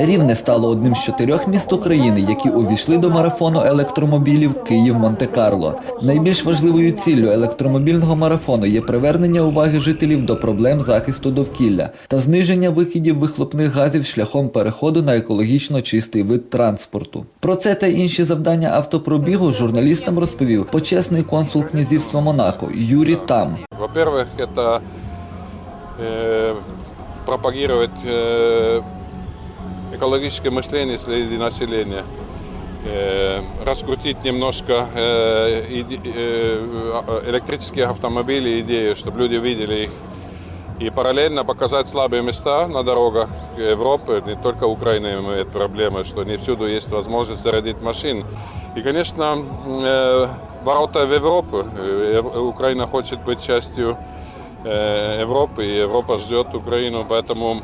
Рівне стало одним з чотирьох міст України, які увійшли до марафону електромобілів Київ-Монте-Карло. Найбільш важливою ціллю електромобільного марафону є привернення уваги жителів до проблем захисту довкілля та зниження викидів вихлопних газів шляхом переходу на екологічно чистий вид транспорту. Про це та інші завдання автопробігу журналістам розповів почесний консул князівства Монако Юрій Там. Во-первых, это э, пропагировать э, экологическое мышление среди населения, э, раскрутить немножко э, э, электрических автомобилей, идею, чтобы люди видели их, и параллельно показать слабые места на дорогах Европы, не только Украина имеет проблемы, что не всюду есть возможность зарядить машин. И, конечно, ворота в Европу. Ев- Украина хочет быть частью Европы, и Европа ждет Украину, поэтому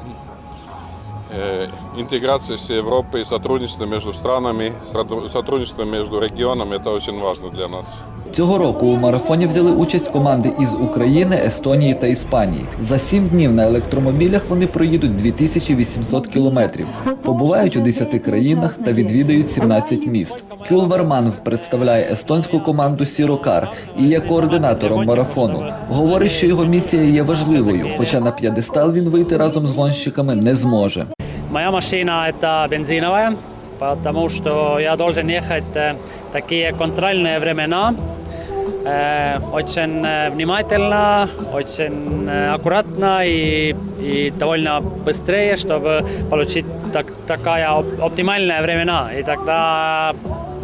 интеграция с Европой, сотрудничество между странами, сотру- сотрудничество между регионами – это очень важно для нас. Цього року у марафоні взяли участь команди із України, Естонії та Іспанії. За сім днів на електромобілях вони проїдуть 2800 кілометрів, побувають у 10 країнах та відвідають 17 міст. Кюл Варман представляє естонську команду Сірокар і є координатором марафону. Говорить, що його місія є важливою, хоча на п'єдестал він вийти разом з гонщиками не зможе. Моя машина это бензиновая, потому что я должен ехать э, такие контрольные времена. Э, Очень э, внимательно, очень э, аккуратно и, и довольно быстрее, чтобы получить так, такая оп- оптимальная времена. И тогда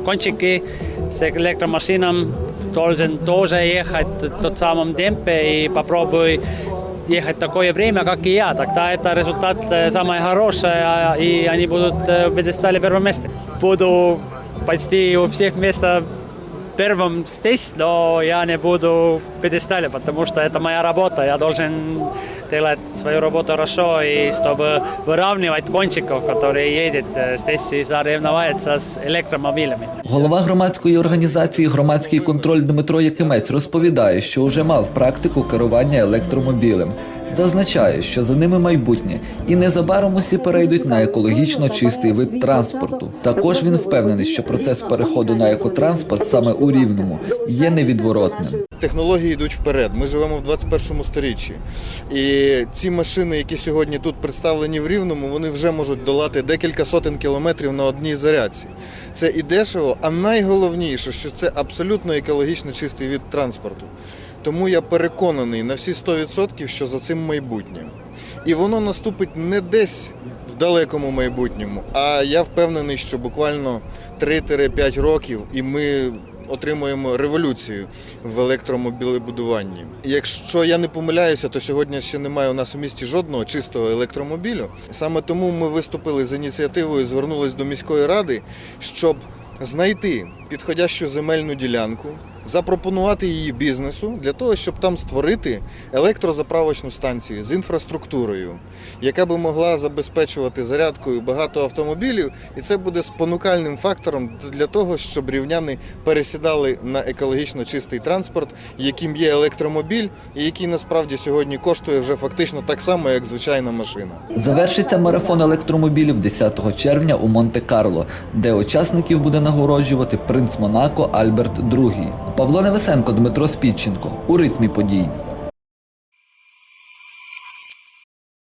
кончики с электромашином должен тоже ехать в тот самом темпе и попробуй ехать такое время, как и я, тогда это результат э, самое хорошее, а- и они будут э, в пьедестале первом месте. Буду почти у всех места первым здесь, но я не буду в пьедестале, потому что это моя работа. Я должен делать свою работу хорошо, и чтобы выравнивать кончиков, которые едет э, здесь и соревноваться с электромобилями. Голова громадської організації Громадський контроль Дмитро Якимець розповідає, що вже мав практику керування електромобілем. Зазначає, що за ними майбутнє, і незабаром усі перейдуть на екологічно чистий вид транспорту. Також він впевнений, що процес переходу на екотранспорт саме у рівному є невідворотним. Технології йдуть вперед. Ми живемо в 21 сторіччі. І ці машини, які сьогодні тут представлені в Рівному, вони вже можуть долати декілька сотень кілометрів на одній зарядці. Це і дешево, а найголовніше, що це абсолютно екологічно чистий від транспорту. Тому я переконаний на всі 100%, що за цим майбутнє. І воно наступить не десь в далекому майбутньому, а я впевнений, що буквально 3-5 років і ми отримуємо революцію в електромобілебудуванні. Якщо я не помиляюся, то сьогодні ще немає у нас у місті жодного чистого електромобілю. Саме тому ми виступили з ініціативою, звернулись до міської ради, щоб знайти підходящу земельну ділянку, запропонувати її бізнесу для того, щоб там створити електрозаправочну станцію з інфраструктурою, яка би могла забезпечувати зарядкою багато автомобілів, і це буде спонукальним фактором для того, щоб рівняни пересідали на екологічно чистий транспорт, яким є електромобіль, і який насправді сьогодні коштує вже фактично так само, як звичайна машина. Завершиться марафон електромобілів 10 червня у Монте-Карло, де учасників буде нагороджувати принц Монако Альберт II. Павло Невесенко, Дмитро Спідченко у ритмі подій.